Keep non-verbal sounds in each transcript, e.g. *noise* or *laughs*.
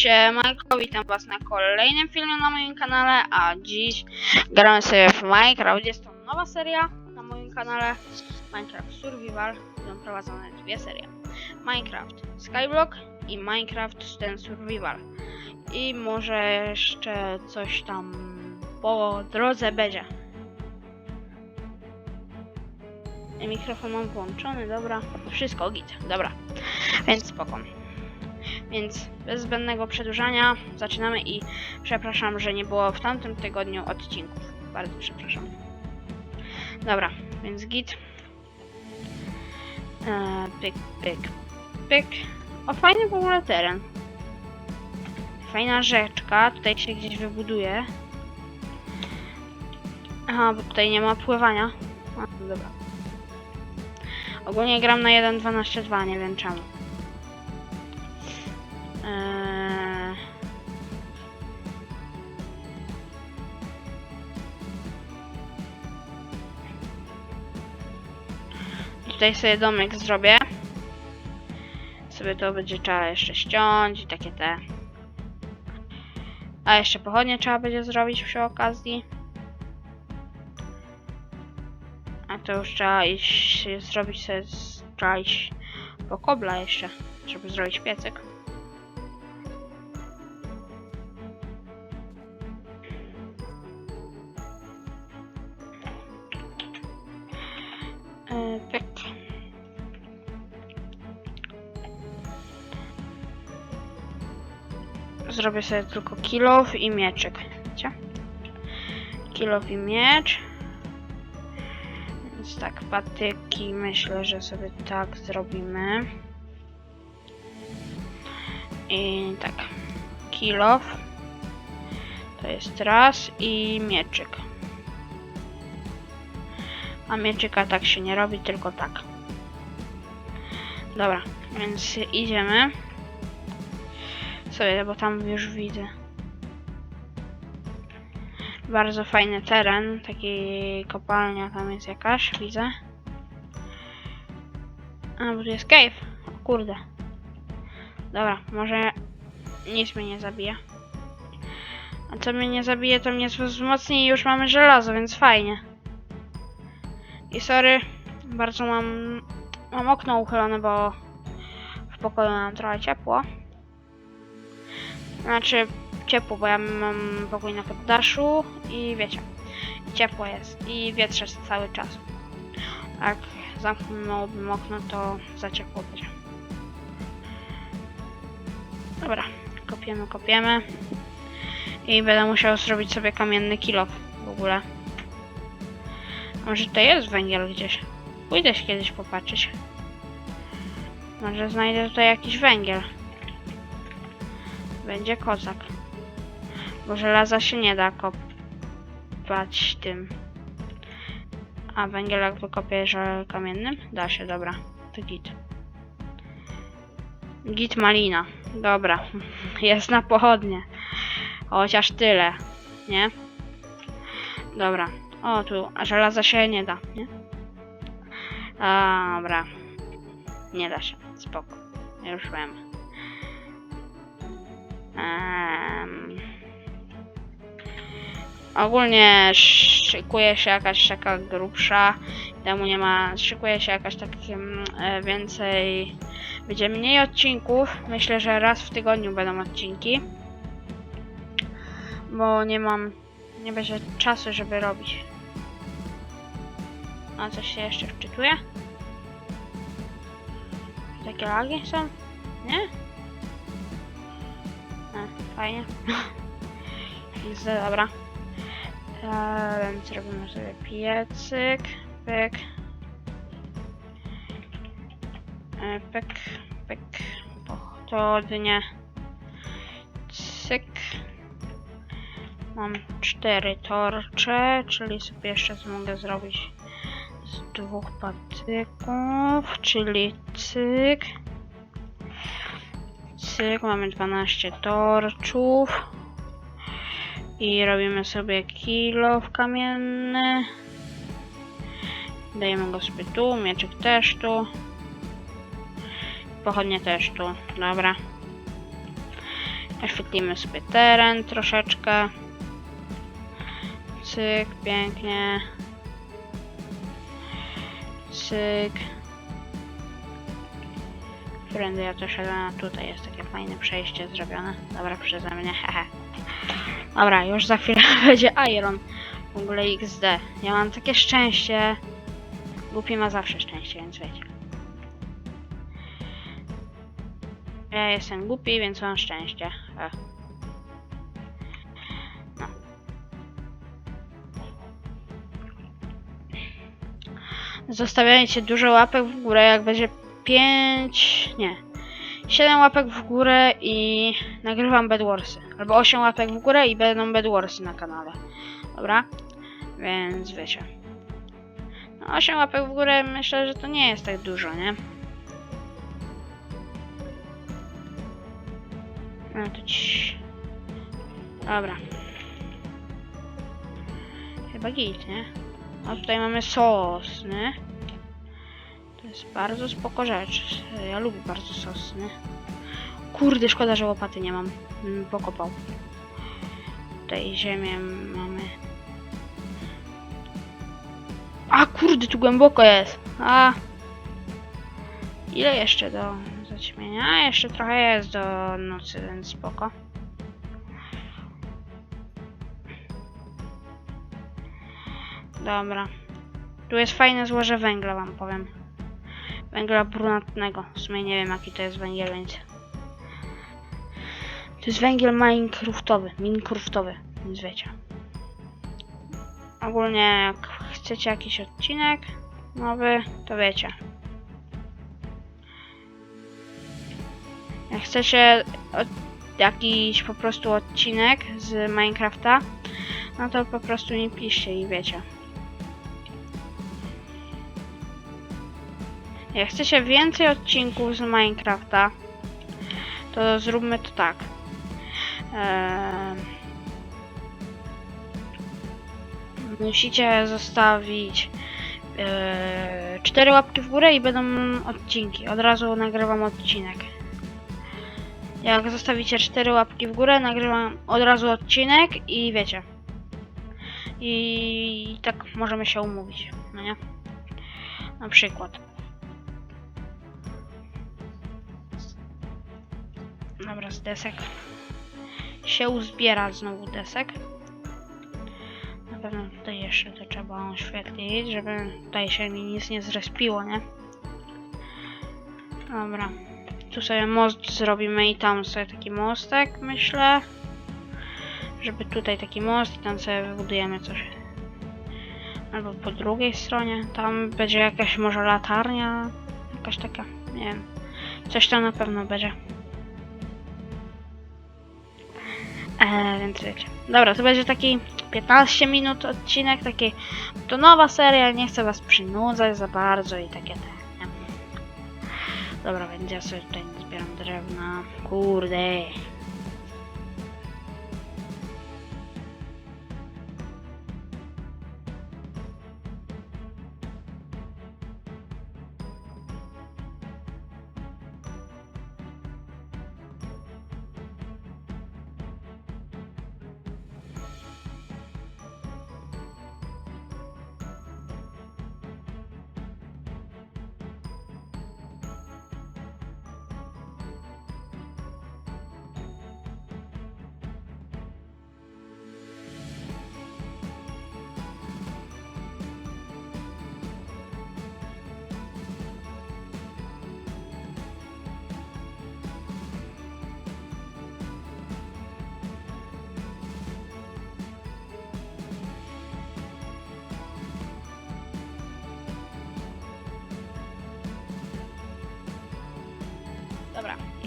Siemanko, witam was na kolejnym filmie na moim kanale, a dziś gramy sobie w Minecraft. Jest to nowa seria na moim kanale, Minecraft Survival. Będą prowadzone dwie serie. Minecraft Skyblock i Minecraft ten Survival. I może jeszcze coś tam po drodze będzie. Mikrofon mam włączony, dobra. Wszystko git, dobra. Więc spoko. Więc bez zbędnego przedłużania zaczynamy i przepraszam, że nie było w tamtym tygodniu odcinków. Bardzo przepraszam. Dobra, więc git. Eee, pyk, pyk, pyk. O, fajny w ogóle teren. Fajna rzeczka, tutaj się gdzieś wybuduje. Aha, bo tutaj nie ma pływania. A, dobra. Ogólnie gram na 1.12.2, nie wiem czemu. Eee... Tutaj sobie domek zrobię. Sobie to będzie trzeba jeszcze ściąć i takie te. A jeszcze pochodnie trzeba będzie zrobić przy okazji. A to już trzeba iść zrobić sobie trzeba iść po kobla jeszcze, żeby zrobić piecyk. Zrobię sobie tylko kilof i mieczyk. Widzicie? Kilof i miecz. Więc tak, patyki myślę, że sobie tak zrobimy. I tak, kilof. To jest raz i mieczyk. A mieczyka tak się nie robi, tylko tak. Dobra, więc idziemy. Sobie, bo tam już widzę. Bardzo fajny teren, taki kopalnia tam jest jakaś, widzę. A, bo tu jest cave. O kurde. Dobra, może nic mnie nie zabije. A co mnie nie zabije, to mnie wzmocni i już mamy żelazo, więc fajnie. I sorry, bardzo mam, mam okno uchylone, bo w pokoju mam trochę ciepło. Znaczy ciepło, bo ja mam pokój na poddaszu i wiecie, ciepło jest i wietrze cały czas. Jak zamknąłbym okno, to za ciepło będzie. Dobra, kopiemy, kopiemy. I będę musiał zrobić sobie kamienny kilo w ogóle. Może to jest węgiel gdzieś. Pójdę się kiedyś popatrzeć. Może znajdę tutaj jakiś węgiel. Będzie kozak. Bo żelaza się nie da kopać tym. A węgiel jak wykopię że kamiennym? Da się, dobra. To git. Git malina. Dobra. *laughs* Jest na pochodnie. Chociaż tyle. Nie? Dobra. O, tu, a żelaza się nie da, nie? Dobra. Nie da się. Spoko. Już wiem. Em, ogólnie szykuje się jakaś taka grubsza. Temu nie ma. Szykuje się jakaś takie więcej. Będzie mniej odcinków. Myślę, że raz w tygodniu będą odcinki. Bo nie mam. Nie będzie czasu, żeby robić. A coś się jeszcze wczytuje? Takie lagi są? Nie? A, fajnie. *laughs* Nic, dobra. Eee, więc robimy sobie piecyk, pyk. E, pyk, pyk. Pochodnie. Cyk. Mam cztery torcze, czyli sobie jeszcze mogę zrobić z dwóch patyków, czyli cyk. Cyk, mamy 12 torczów. I robimy sobie kilo w kamienny. Dajemy go sobie tu, mieczyk też tu. Pochodnie też tu, dobra. Oświetlimy sobie teren troszeczkę. Cyk, pięknie. Cyk. Którędy ja to szedłem, tutaj jest takie fajne przejście zrobione. Dobra, przeze mnie, hehe. Dobra, już za chwilę *laughs* będzie Iron. W ogóle XD. Ja mam takie szczęście. Głupi ma zawsze szczęście, więc wiecie. Ja jestem głupi, więc mam szczęście. E. No. Zostawiajcie dużo łapek w górę, jak będzie 5, nie, 7 łapek w górę i nagrywam Bedwarsy. Albo 8 łapek w górę i będą Bedwarsy na kanale. Dobra? Więc wiecie. No 8 łapek w górę myślę, że to nie jest tak dużo, nie? No to ci... Dobra. Chyba git, nie? A tutaj mamy sosny. To jest bardzo spoko rzecz. Ja lubię bardzo sosny. Kurde, szkoda, że łopaty nie mam. Bym Pokopał. Tutaj ziemię mamy. A kurde, tu głęboko jest. A. Ile jeszcze do zaćmienia? A, jeszcze trochę jest do nocy, więc spoko. Dobra. Tu jest fajne złoże węgla, wam powiem. Węgla brunatnego. W sumie nie wiem, jaki to jest węgiel, więc... To jest węgiel Minecraftowy. Minecraftowy, więc wiecie. Ogólnie, jak chcecie jakiś odcinek nowy, to wiecie. Jak chcecie jakiś po prostu odcinek z Minecrafta, no to po prostu mi piszcie i wiecie. Jak chcecie więcej odcinków z Minecrafta, to zróbmy to tak. Eee, musicie zostawić eee, 4 łapki w górę i będą odcinki. Od razu nagrywam odcinek. Jak zostawicie 4 łapki w górę, nagrywam od razu odcinek i wiecie. I tak możemy się umówić, no nie? Na przykład. Dobra, z desek się uzbiera znowu desek. Na pewno tutaj jeszcze to trzeba oświetlić, żeby tutaj się mi nic nie zrespiło, nie? Dobra. Tu sobie most zrobimy i tam sobie taki mostek, myślę. Żeby tutaj taki most i tam sobie wybudujemy coś. Albo po drugiej stronie. Tam będzie jakaś może latarnia. Jakaś taka, nie wiem. Coś tam na pewno będzie. Eee, więc wiecie. Dobra, to będzie taki 15 minut odcinek, taki to nowa seria, nie chcę was przynudzać za bardzo i takie te. Dobra, więc ja sobie tutaj zbieram drewna. Kurde.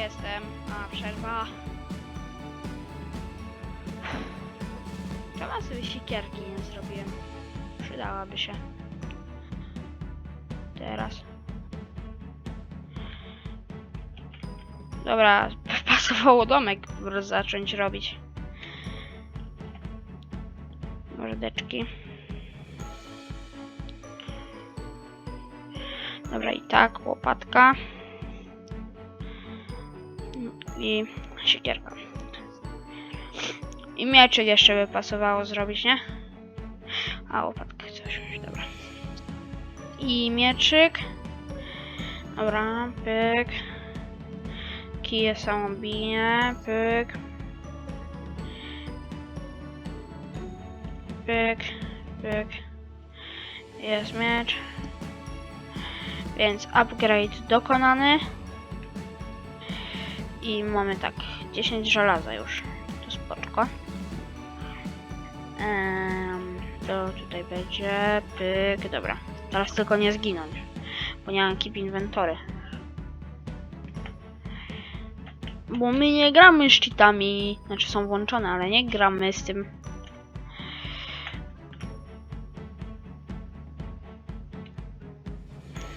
Jestem. A, przerwa. Czemu sobie sikierki nie zrobiłem? Przydałaby się. Teraz. Dobra, *laughs* pasowało domek zacząć robić. Mordeczki. Dobra, i tak, łopatka i siekierka. i mieczyk jeszcze by pasowało zrobić, nie? A łopatkę coś, dobra. I mieczyk. Dobra, pyk. Kije samobiję, pyk. Pyk, pyk. Jest miecz. Więc upgrade dokonany. I mamy tak 10 żelaza już. To spoczko. Em, to tutaj będzie pyk. Dobra. Teraz tylko nie zginąć. Bo nie mam keep inventory. Bo my nie gramy z cheatami. Znaczy są włączone, ale nie gramy z tym.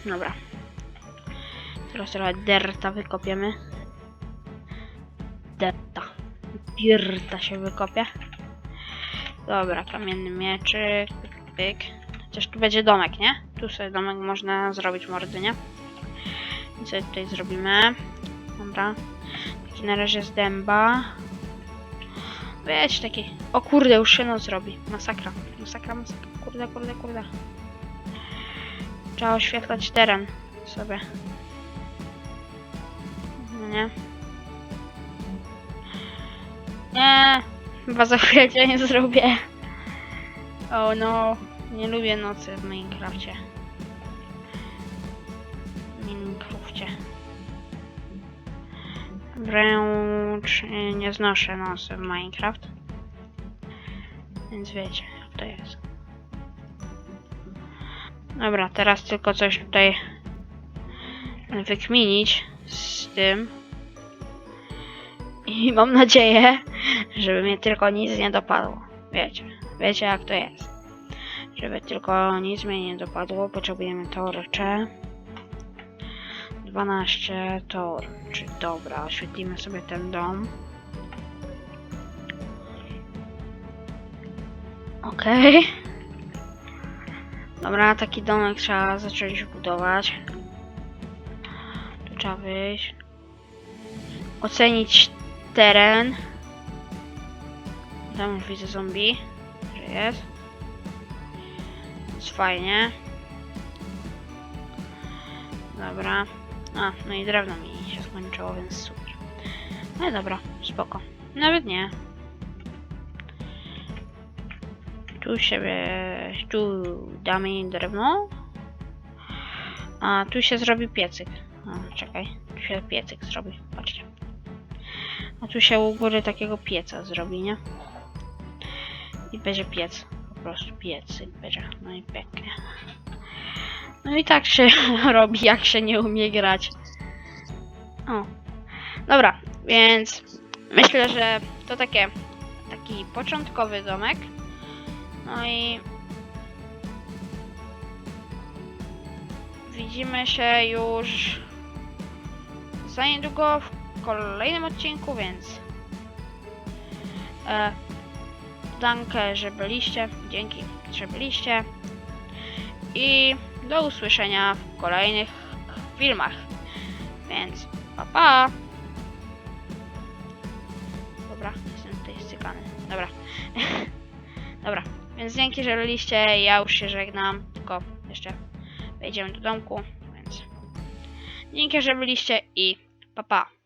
Dobra. Teraz trochę derta wykopiemy. Derta. Dirta się wykopie. Dobra, kamienny mieczyk. Pyk. Chociaż tu będzie domek, nie? Tu sobie domek można zrobić mordy, nie? I co tutaj zrobimy? Dobra. Taki na razie z dęba. Wiecie, taki... O kurde, już się noc robi. Masakra. Masakra, masakra. Kurde, kurde, kurde. Trzeba oświetlać teren sobie. No nie. Nie, chyba za chwilę nie zrobię. Oh no, nie lubię nocy w Minecrafcie. Minecrafcie. Wręcz nie znoszę nocy w Minecraft. Więc wiecie, jak to jest. Dobra, teraz tylko coś tutaj wykminić z tym. I mam nadzieję, żeby mnie tylko nic nie dopadło. Wiecie, wiecie jak to jest. Żeby tylko nic mnie nie dopadło, potrzebujemy torcze. 12 torczy. Dobra, oświetlimy sobie ten dom. Okej. Dobra, taki domek trzeba zacząć budować. Tu trzeba wyjść. Ocenić teren. Tam już widzę zombie, że jest. Jest fajnie. Dobra. A, no i drewno mi się skończyło, więc super. No i dobra, spoko. Nawet nie. Tu siebie, tu damy drewno. A tu się zrobi piecyk. A, czekaj, tu się piecyk zrobi, patrzcie. A tu się u góry takiego pieca zrobi, nie? I będzie piec, po prostu piecyk będzie, no i pięknie. No i tak się *laughs* robi, jak się nie umie grać. O. Dobra, więc myślę, że to takie, taki początkowy domek. No i widzimy się już za niedługo w kolejnym odcinku, więc e, dankę, że byliście, dzięki, że byliście i do usłyszenia w kolejnych filmach, więc pa pa! Dobra, jestem tutaj stykany, dobra. *laughs* Dobra, więc dzięki, że byliście. Ja już się żegnam, tylko jeszcze wejdziemy do domku, więc dzięki, że byliście i pa pa.